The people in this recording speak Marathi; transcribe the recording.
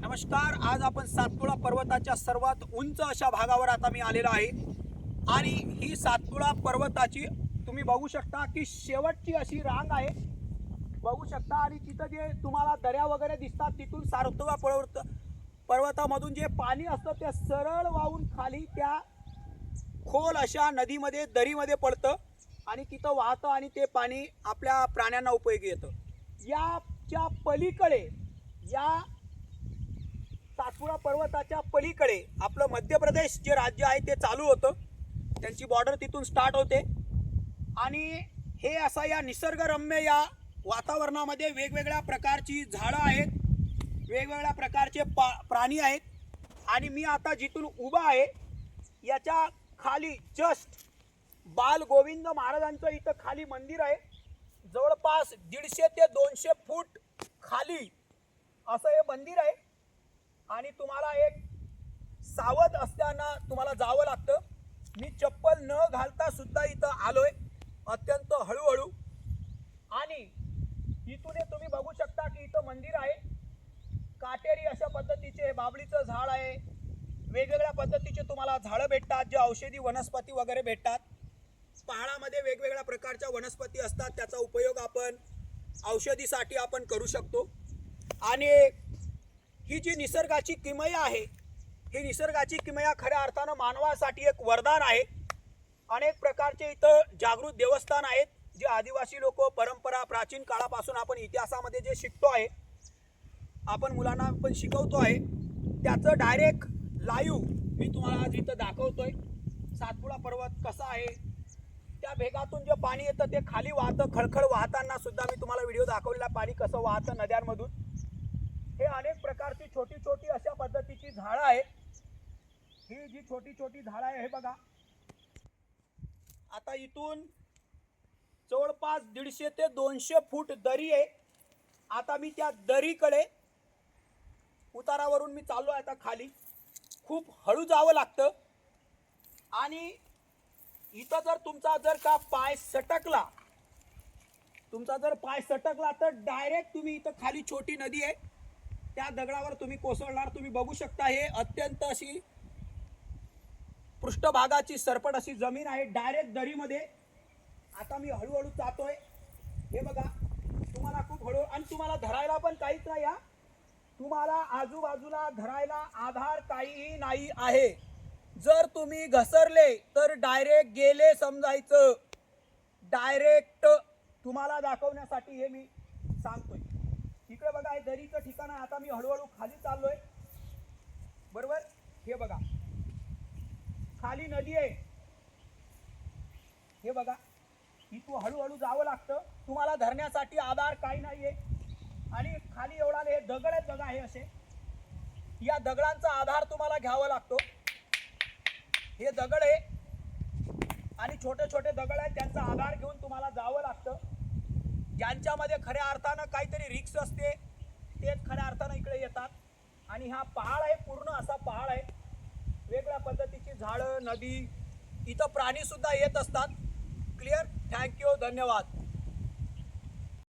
नमस्कार आज आपण सातपुडा पर्वताच्या सर्वात उंच अशा भागावर आता मी आलेलो आहे. आणि ही सातपुडा पर्वताची तुम्ही बघू शकता की शेवटची अशी रांग आहे. बघू शकता आणि तिथं जे तुम्हाला दऱ्या वगैरे दिसतात तिथून सातपुडा पर्वत पर्वतामधून जे पाणी असतं ते सरळ वाहून खाली त्या खोल अशा नदीमध्ये दरीमध्ये पडतं. आणि तिथं वाहतं आणि ते पाणी आपल्या प्राण्यांना उपयोगी येतं. याच्या पलीकडे या सातपुडा पर्वताच्या पलीकडे आपलं मध्य प्रदेश जे राज्य आहे ते चालू होतं. त्यांची बॉर्डर तिथून स्टार्ट होते. आणि हे असा या निसर्गरम्य या वातावरणामध्ये वेगवेगळ्या प्रकारची झाडं आहेत. वेगवेगळ्या प्रकारचे पा प्राणी आहेत. आणि मी आता जिथून उभा आहे याच्या खाली जस्ट बाल गोविंद महाराजांचं इथं खाली मंदिर आहे. जवळपास दीडशे ते दोनशे फूट खाली असं हे मंदिर आहे. आणि तुम्हाला एक सावध असताना तुम्हाला जावं लागतं. मी चप्पल न घालता सुद्धा इथं आलोय. अत्यंत हळूहळू. आणि इथून तुम्ही बघू शकता की इथं मंदिर आहे. काटेरी अशा पद्धतीचे बाबळीचं झाड आहे. वेगवेगळ्या पद्धतीचे तुम्हाला झाडं भेटतात जे औषधी वनस्पती वगैरे भेटतात. पहाडामध्ये वेगवेगळ्या प्रकारच्या वनस्पती असतात. त्याचा उपयोग आपण औषधीसाठी आपण करू शकतो. आणि जी निसर्गाची किमया आहे ही निसर्गाची किमया खऱ्या अर्थानं मानवासाठी एक वरदान आहे अनेक प्रकारचे इथं जागृत देवस्थान आहेत जे आदिवासी लोक परंपरा प्राचीन काळापासून आपण इतिहासामध्ये जे शिकतो आहे आपण मुलांना पण शिकवतो आहे त्याचं डायरेक्ट लाईव्ह मी तुम्हाला आज इथं दाखवतोय. सातपुडा पर्वत कसा आहे त्या भेगातून जे पाणी येतं ते खाली वाहतं खळखळ वाहताना सुद्धा मी तुम्हाला व्हिडिओ दाखवलेला पाणी कसं वाहतं नद्यांमधून. हे अनेक प्रकारची छोटी छोटी अशा पद्धतीची झाडं आहेत. ही जी छोटी छोटी झाडं आहे हे बघा. आता इथून जवळपास दीडशे ते दोनशे फूट दरी आहे. आता मी त्या दरीकडे उतारावरून मी चाललो आहे आता खाली. खूप हळू जावं लागतं. आणि इथं जर तुमचा जर का पाय सटकला तुमचा जर पाय सटकला तर डायरेक्ट तुम्ही इथं खाली छोटी नदी आहे. त्या दगडावर तुम्ही कोसळणार तुम्ही बघू शकता हे अत्यंत अशी पृष्ठभागाची सरपट अशी जमीन आहे डायरेक्ट दरीमध्ये. आता मी हळूहळू जातोय. हे बघा तुम्हाला खूप हळू आणि तुम्हाला धरायला पण काहीच नाही हा. तुम्हाला आजूबाजूला धरायला आधार काहीही नाही आहे. जर तुम्ही घसरले तर डायरेक्ट गेले समजायचं. डायरेक्ट तुम्हाला दाखवण्यासाठी हे मी सांगतोय. इकडे बघा हे दरीचं ठिकाण आहे. आता मी हळूहळू खाली चाललोय. बरोबर? हे बघा. खाली नदी आहे. हे बघा. इथून हळूहळू जावं लागतं. तुम्हाला धरण्यासाठी आधार काही नाहीये. आणि खाली एवढा हे दगड आहेत बघा हे असे. या दगडांचा आधार तुम्हाला घ्यावा लागतो. हे दगड आहे. आणि छोटे छोटे दगड आहेत त्यांचा आधार घेऊन तुम्हाला जावं लागतं. ज्यांच्यामध्ये खऱ्या अर्थानं काहीतरी रिक्स असते. तेच खऱ्या अर्थानं इकडे येतात. आणि हा पहाड आहे पूर्ण असा पहाड आहे. वेगळ्या पद्धतीची झाडं नदी इथं प्राणीसुद्धा येत असतात. क्लिअर थँक्यू धन्यवाद.